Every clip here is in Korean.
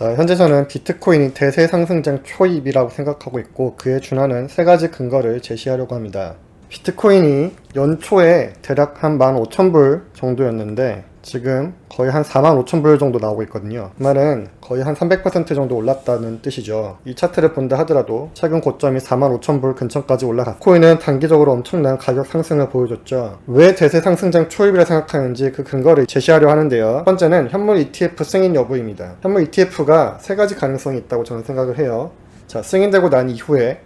자, 현재 저는 비트코인이 대세 상승장 초입이라고 생각하고 있고 그에 준하는 세 가지 근거를 제시하려고 합니다. 비트코인이 연초에 대략 한 15,000불 정도였는데 지금 거의 한 45,000불 정도 나오고 있거든요. 그 말은 거의 한 300% 정도 올랐다는 뜻이죠. 이 차트를 본다 하더라도 최근 고점이 45,000불 근처까지 올라갔고 코인은 단기적으로 엄청난 가격 상승을 보여줬죠. 왜 대세 상승장 초입이라 생각하는지 그 근거를 제시하려 하는데요. 첫 번째는 현물 ETF 승인 여부입니다. 현물 ETF가 세 가지 가능성이 있다고 저는 생각을 해요. 자, 승인되고 난 이후에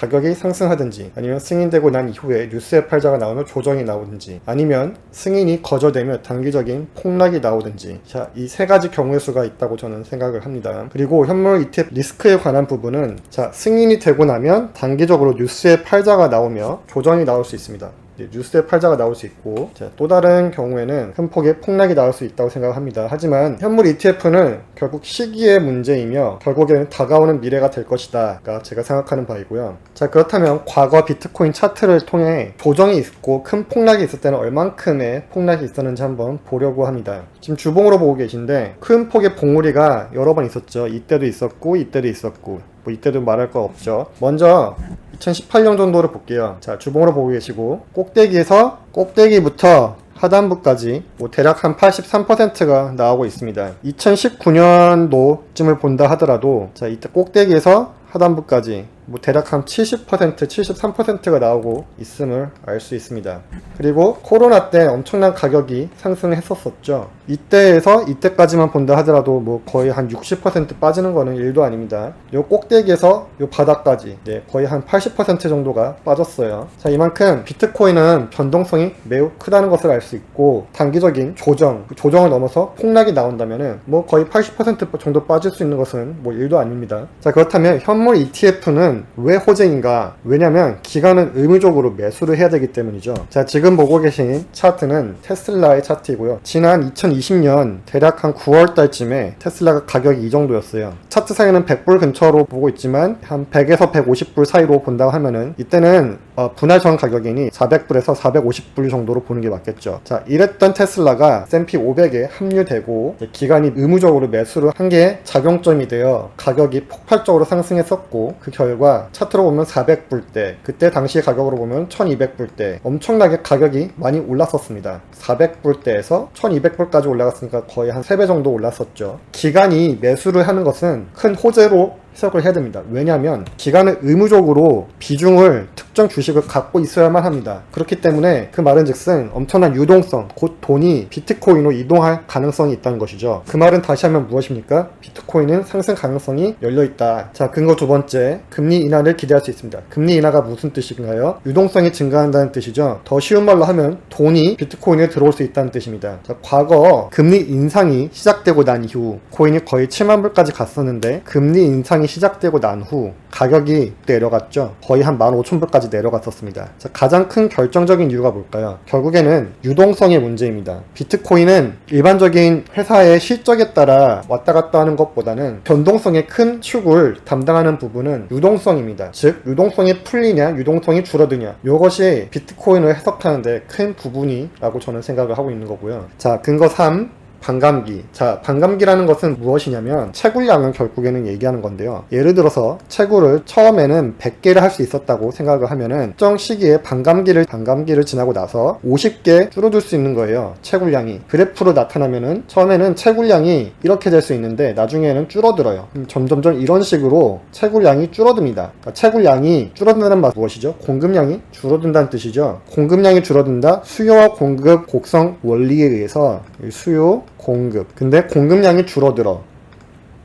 가격이 상승하든지 아니면 승인되고 난 이후에 뉴스의 팔자가 나오면 조정이 나오든지 아니면 승인이 거절되면 단기적인 폭락이 나오든지 자, 이 세 가지 경우의 수가 있다고 저는 생각을 합니다. 그리고 현물 ETF 리스크에 관한 부분은 자, 승인이 되고 나면 단기적으로 뉴스의 팔자가 나오며 조정이 나올 수 있습니다. 뉴스의 팔자가 나올 수 있고 자, 또 다른 경우에는 큰 폭의 폭락이 나올 수 있다고 생각합니다. 하지만 현물 ETF는 결국 시기의 문제이며 결국에는 다가오는 미래가 될 것이다 가 제가 생각하는 바이고요. 자 그렇다면 과거 비트코인 차트를 통해 조정이 있고 큰 폭락이 있을 때는 얼만큼의 폭락이 있었는지 한번 보려고 합니다. 지금 주봉으로 보고 계신데 큰 폭의 봉우리가 여러 번 있었죠. 이때도 있었고 이때도 있었고 뭐 이때도 말할 거 없죠. 먼저 2018년 정도를 볼게요. 자, 주봉으로 보고 계시고 꼭대기에서 꼭대기부터 하단부까지 뭐 대략 한 83%가 나오고 있습니다. 2019년도쯤을 본다 하더라도 자, 이때 꼭대기에서 하단부까지 뭐 대략 한 70%, 73%가 나오고 있음을 알 수 있습니다. 그리고 코로나 때 엄청난 가격이 상승했었었죠. 이때에서 이때까지만 본다 하더라도 뭐 거의 한 60% 빠지는 거는 일도 아닙니다. 요 꼭대기에서 요 바닥까지 네, 거의 한 80% 정도가 빠졌어요. 자, 이만큼 비트코인은 변동성이 매우 크다는 것을 알 수 있고 단기적인 조정, 그 조정을 넘어서 폭락이 나온다면은 뭐 거의 80% 정도 빠질 수 있는 것은 뭐 일도 아닙니다. 자, 그렇다면 현물 ETF는 왜 호재인가? 왜냐면 기간은 의무적으로 매수를 해야 되기 때문이죠. 자, 지금 보고 계신 차트는 테슬라의 차트이고요. 지난 2020년 대략 한 9월 달쯤에 테슬라가 가격이 이 정도였어요. 차트상에는 100불 근처로 보고 있지만 한 100에서 150불 사이로 본다고 하면은 이때는 어, 분할 전 가격이니 400불에서 450불 정도로 보는 게 맞겠죠. 자, 이랬던 테슬라가 S&P 500에 합류되고 기간이 의무적으로 매수를 한 게 작용점이 되어 가격이 폭발적으로 상승했었고 그 결과 차트로 보면 400불 대 그때 당시 가격으로 보면 1200불 대 엄청나게 가격이 많이 올랐었습니다. 400불 대에서 1200불까지 올라갔으니까 거의 한 3배 정도 올랐었죠. 기간이 매수를 하는 것은 큰 호재로 해석을 해야 됩니다. 왜냐하면 기간은 의무적으로 비중을 특정 주식을 갖고 있어야만 합니다. 그렇기 때문에 그 말은 즉슨 엄청난 유동성, 곧 돈이 비트코인으로 이동할 가능성이 있다는 것이죠. 그 말은 다시 하면 무엇입니까? 비트코인은 상승 가능성이 열려 있다. 자, 근거 두 번째, 금리 인하를 기대할 수 있습니다. 금리 인하가 무슨 뜻인가요? 유동성이 증가한다는 뜻이죠. 더 쉬운 말로 하면 돈이 비트코인에 들어올 수 있다는 뜻입니다. 자, 과거 금리 인상이 시작되고 난 이후 코인이 거의 7만 불까지 갔었는데 금리 인상이 시작되고 난 후 가격이 내려갔죠. 거의 한 15,000불까지 내려갔었습니다. 자, 가장 큰 결정적인 이유가 뭘까요? 결국에는 유동성의 문제입니다. 비트코인은 일반적인 회사의 실적에 따라 왔다 갔다 하는 것보다는 변동성의 큰 축을 담당하는 부분은 유동성입니다. 즉, 유동성이 풀리냐, 유동성이 줄어드냐. 이것이 비트코인을 해석하는데 큰 부분이라고 저는 생각을 하고 있는 거고요. 자, 근거 3. 반감기. 자, 반감기라는 것은 무엇이냐면 채굴량을 결국에는 얘기하는 건데요. 예를 들어서 채굴을 처음에는 100개를 할 수 있었다고 생각을 하면은 특정 시기에 반감기를 반감기를 지나고 나서 50개 줄어들 수 있는 거예요. 채굴량이. 그래프로 나타나면은 처음에는 채굴량이 이렇게 될 수 있는데 나중에는 줄어들어요. 음, 점점점 이런 식으로 채굴량이 줄어듭니다. 그러니까 채굴량이 줄어든다는 말 무엇이죠? 공급량이 줄어든다는 뜻이죠. 공급량이 줄어든다. 수요와 공급 곡성 원리에 의해서 이 수요 공급. 근데 공급량이 줄어들어.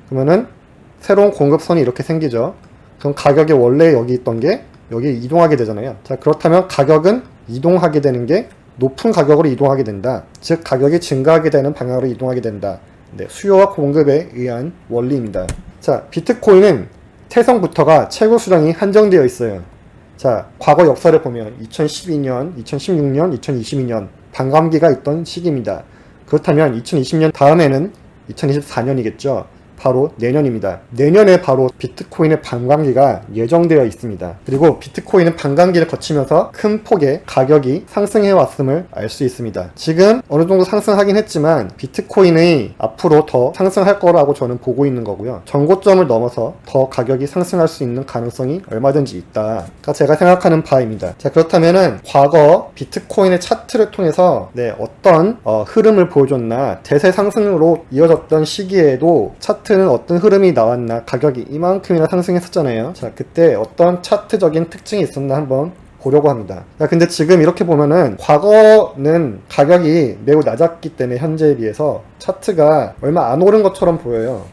그러면은 새로운 공급선이 이렇게 생기죠. 그럼 가격이 원래 여기 있던 게 여기 이동하게 되잖아요. 자, 그렇다면 가격은 이동하게 되는 게 높은 가격으로 이동하게 된다. 즉, 가격이 증가하게 되는 방향으로 이동하게 된다. 네, 수요와 공급에 의한 원리입니다. 자, 비트코인은 태성부터가 최고 수량이 한정되어 있어요. 자, 과거 역사를 보면 2012년, 2016년, 2022년 반감기가 있던 시기입니다. 그렇다면 2020년 다음에는 2024년이겠죠. 바로 내년입니다. 내년에 바로 비트코인의 반감기가 예정되어 있습니다. 그리고 비트코인은 반감기를 거치면서 큰 폭의 가격이 상승해 왔음을 알 수 있습니다. 지금 어느 정도 상승하긴 했지만 비트코인이 앞으로 더 상승할 거라고 저는 보고 있는 거고요. 전고점을 넘어서 더 가격이 상승할 수 있는 가능성이 얼마든지 있다. 가 제가 생각하는 바입니다. 자 그렇다면은 과거 비트코인의 차트를 통해서 네 어떤 어, 흐름을 보여줬나 대세 상승으로 이어졌던 시기에도 차트 는 어떤 흐름이 나왔나 가격이 이만큼이나 상승했었잖아요. 자 그때 어떤 차트적인 특징이 있었나 한번 보려고 합니다. 야, 근데 지금 이렇게 보면은 과거는 가격이 매우 낮았기 때문에 현재에 비해서 차트가 얼마 안 오른 것처럼 보여요.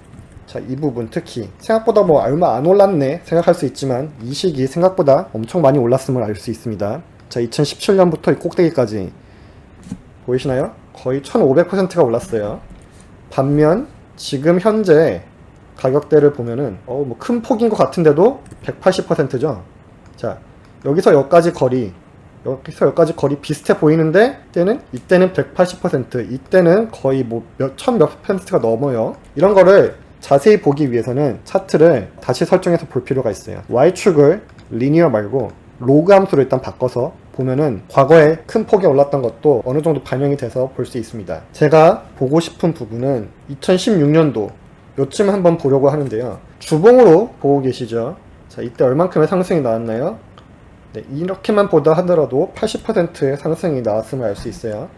자, 이 부분 특히 생각보다 뭐 얼마 안 올랐네 생각할 수 있지만 이 시기 생각보다 엄청 많이 올랐음을 알 수 있습니다. 자, 2017년부터 이 꼭대기까지 보이시나요? 거의 1500%가 올랐어요. 반면 지금 현재 가격대를 보면은 어, 뭐 큰 폭인 것 같은데도 180%죠. 자, 여기서 여기까지 거리 여기서 여기까지 거리 비슷해 보이는데 이때는 이때는 180% 이때는 거의 뭐 몇천몇 퍼센트가 넘어요. 이런 거를 자세히 보기 위해서는 차트를 다시 설정해서 볼 필요가 있어요. Y축을 리니어 말고 로그 함수로 일단 바꿔서 보면은 과거에 큰 폭이 올랐던 것도 어느 정도 반영이 돼서 볼 수 있습니다. 제가 보고 싶은 부분은 2016년도 요쯤 한번 보려고 하는데요. 주봉으로 보고 계시죠? 자, 이때 얼만큼의 상승이 나왔나요? 네, 이렇게만 보다 하더라도 80%의 상승이 나왔음을 알 수 있어요.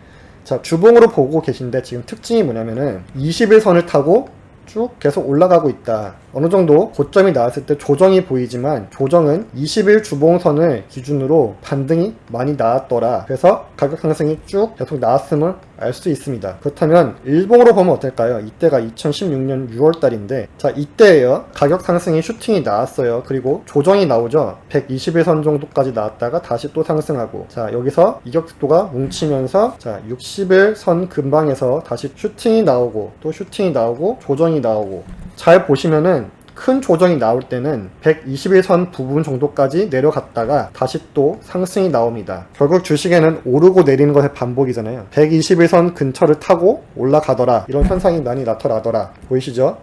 자, 주봉으로 보고 계신데 지금 특징이 뭐냐면은 21선을 타고 쭉 계속 올라가고 있다. 어느 정도 고점이 나왔을 때 조정이 보이지만 조정은 20일 주봉선을 기준으로 반등이 많이 나왔더라. 그래서 가격 상승이 쭉 계속 나왔음을 알 수 있습니다. 그렇다면 일봉으로 보면 어떨까요? 이때가 2016년 6월 달인데 자 이때에요. 가격 상승이 슈팅이 나왔어요. 그리고 조정이 나오죠. 121선 정도까지 나왔다가 다시 또 상승하고 자 여기서 이격도가 뭉치면서 자 60일 선 근방에서 다시 슈팅이 나오고 또 슈팅이 나오고 조정이 나오고 잘 보시면은 큰 조정이 나올 때는 121선 부분 정도까지 내려갔다가 다시 또 상승이 나옵니다. 결국 주식에는 오르고 내리는 것의 반복이잖아요. 121선 근처를 타고 올라가더라. 이런 현상이 많이 나타나더라. 보이시죠?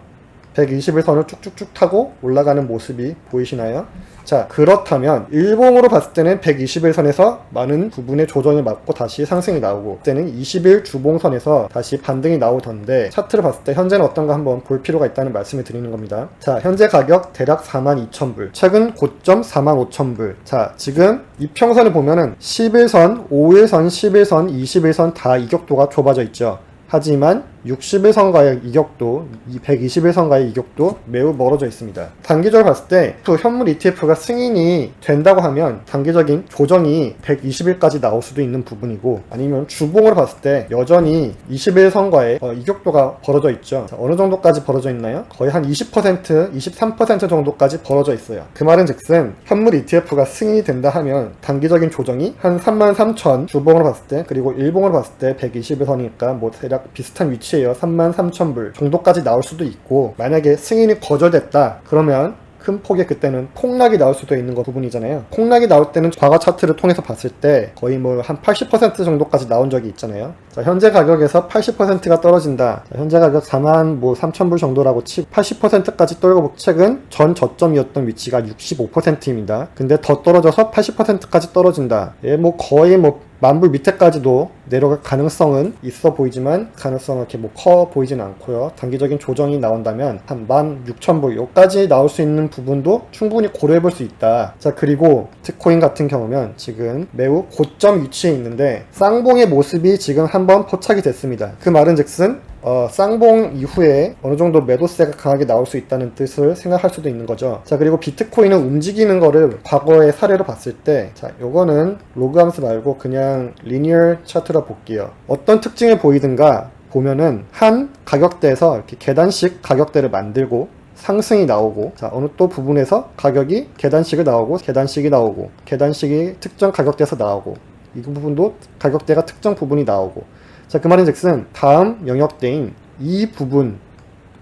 121선을 쭉쭉쭉 타고 올라가는 모습이 보이시나요? 자, 그렇다면 일봉으로 봤을 때는 121선에서 많은 부분의 조정을 맞고 다시 상승이 나오고 그때는 20일 주봉선에서 다시 반등이 나오던데 차트를 봤을 때 현재는 어떤가 한번 볼 필요가 있다는 말씀을 드리는 겁니다. 자, 현재 가격 대략 42,000불, 최근 고점 45,000불. 자, 지금 이평선을 보면은 11선, 5일선, 11선, 21선 다 이격도가 좁아져 있죠. 하지만 61선과의 이격도, 이 121선과의 이격도 매우 멀어져 있습니다. 단기적으로 봤을 때, 또 현물 ETF가 승인이 된다고 하면 단기적인 조정이 120일까지 나올 수도 있는 부분이고, 아니면 주봉으로 봤을 때 여전히 21선과의 어, 이격도가 벌어져 있죠. 자, 어느 정도까지 벌어져 있나요? 거의 한 20%, 23% 정도까지 벌어져 있어요. 그 말은 즉슨 현물 ETF가 승인이 된다 하면 단기적인 조정이 한 33,000 주봉으로 봤을 때, 그리고 일봉으로 봤을 때 121선이니까 뭐 대략 비슷한 위치예요. 33,000불 정도까지 나올 수도 있고 만약에 승인이 거절됐다 그러면 큰 폭의 그때는 폭락이 나올 수도 있는 거 부분이잖아요. 폭락이 나올 때는 과거 차트를 통해서 봤을 때 거의 뭐 한 80% 정도까지 나온 적이 있잖아요. 자, 현재 가격에서 80%가 떨어진다. 자, 현재 가격 4만 뭐 3천 불 정도라고 치고 80%까지 떨고 최근 전 저점이었던 위치가 65%입니다. 근데 더 떨어져서 80%까지 떨어진다. 예, 뭐 거의 뭐 만불 밑에까지도 내려갈 가능성은 있어 보이지만 가능성은 이렇게 뭐 커 보이지는 않고요. 단기적인 조정이 나온다면 한 16,000불 여기까지 나올 수 있는 부분도 충분히 고려해 볼 수 있다. 자 그리고 비트코인 같은 경우면 지금 매우 고점 위치에 있는데 쌍봉의 모습이 지금 한번 포착이 됐습니다. 그 말은 즉슨 어, 쌍봉 이후에 어느 정도 매도세가 강하게 나올 수 있다는 뜻을 생각할 수도 있는 거죠. 자, 그리고 비트코인은 움직이는 거를 과거의 사례로 봤을 때, 자, 요거는 로그 함수 말고 그냥 리니어 차트로 볼게요. 어떤 특징을 보이든가 보면은 한 가격대에서 이렇게 계단식 가격대를 만들고 상승이 나오고 자 어느 또 부분에서 가격이 계단식이 나오고 계단식이 나오고 계단식이 특정 가격대에서 나오고 이 부분도 가격대가 특정 부분이 나오고 자, 그 말인 즉슨 다음 영역대인 이 부분,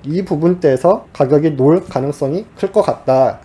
이 부분대에서 가격이 놀 가능성이 클 것 같다.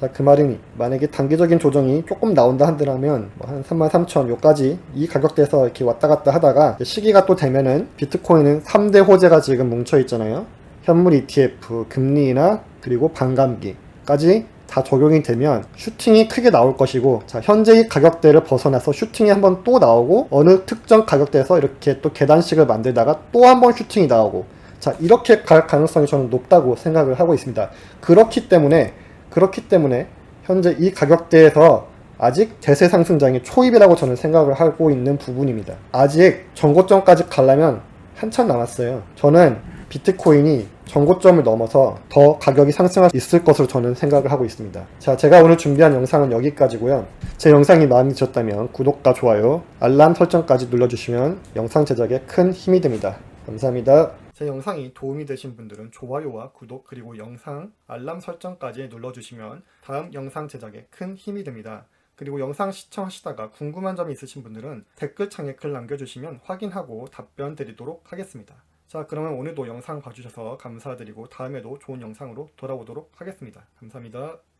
자, 그 말이니 만약에 단기적인 조정이 조금 나온다 한다면 뭐 한 33,000 요까지 이 가격대에서 이렇게 왔다 갔다 하다가 시기가 또 되면은 비트코인은 3대 호재가 지금 뭉쳐 있잖아요. 현물 ETF, 금리나 그리고 반감기까지 다 적용이 되면 슈팅이 크게 나올 것이고 자 현재의 가격대를 벗어나서 슈팅이 한번 또 나오고 어느 특정 가격대에서 이렇게 또 계단식을 만들다가 또 한 번 슈팅이 나오고 자 이렇게 갈 가능성이 저는 높다고 생각을 하고 있습니다. 그렇기 때문에 그렇기 때문에 현재 이 가격대에서 아직 대세 상승장의 초입이라고 저는 생각을 하고 있는 부분입니다. 아직 전고점까지 가려면 한참 남았어요. 저는 비트코인이 전고점을 넘어서 더 가격이 상승할 수 있을 것으로 저는 생각을 하고 있습니다. 자, 제가 오늘 준비한 영상은 여기까지고요. 제 영상이 마음에 드셨다면 구독과 좋아요, 알람 설정까지 눌러주시면 영상 제작에 큰 힘이 됩니다. 감사합니다. 제 영상이 도움이 되신 분들은 좋아요와 구독 그리고 영상 알람 설정까지 눌러주시면 다음 영상 제작에 큰 힘이 됩니다. 그리고 영상 시청하시다가 궁금한 점이 있으신 분들은 댓글창에 글 남겨주시면 확인하고 답변 드리도록 하겠습니다. 자, 그러면 오늘도 영상 봐주셔서 감사드리고 다음에도 좋은 영상으로 돌아오도록 하겠습니다. 감사합니다.